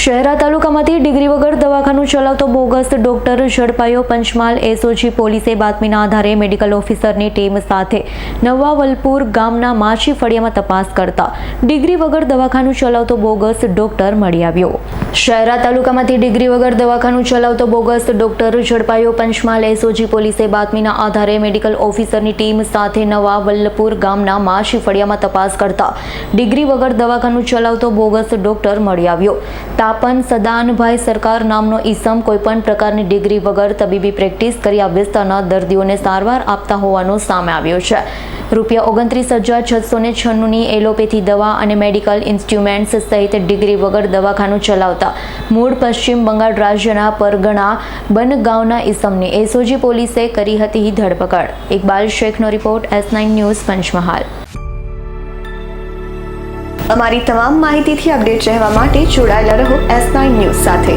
Shehera તાલુકામાંથી degree વગર દવાખાનું ચલાવતો બોગસ ડોક્ટર ઝડપાયો પંચમહાલ એસઓજી પોલીસે બાતમીના આધારે મેડિકલ ઓફિસરની ટીમ સાથે નવા વલપુર ગામના માછી ફળિયામાં તપાસ કરતા ડિગ્રી વગર દવાખાનું ચલાવતો બોગસ ડોક્ટર મળી આવ્યો. શહેરા તાલુકામાંથી ડિગ્રી વગર દવાખાનું ચલાવતો બોગસ ડોક્ટર ઝડપાયો પંચમહાલ એસઓજી પોલીસે બાતમીના આધારે મેડિકલ ઓફિસરની ટીમ સાથે નવા વલ્લપુર ગામના માછી ફળિયામાં તપાસ કરતા ડિગ્રી વગર દવાખાનું ચલાવતો બોગસ ડોક્ટર મળી આવ્યો. તાપન સદાનભાઈ સરકાર નામનો ઈસમ કોઈપણ પ્રકારની ડિગ્રી વગર તબીબી પ્રેક્ટિસ કરી આ વિસ્તારના દર્દીઓને સારવાર આપતા હોવાનું સામે આવ્યું છે. રૂપિયા ઓગણત્રીસ હજાર છસો ને છન્નુંની એલોપેથી દવા અને મેડિકલ ઇન્સ્ટ્રુમેન્ટ્સ સહિત ડિગ્રી વગર દવાખાનું ચલાવતા મૂળ પશ્ચિમ બંગાળ રાજ્યના પરગણા બનગાંવના ઈસમની એસઓજી પોલીસે કરી હતી ધરપકડ. Iqbal શેખનો report S nine news Panchmahal. અમારી તમામ માહિતીથી અપડેટ રહેવા માટે જોડાયેલા રહો એસ નાઇન ન્યૂઝ સાથે.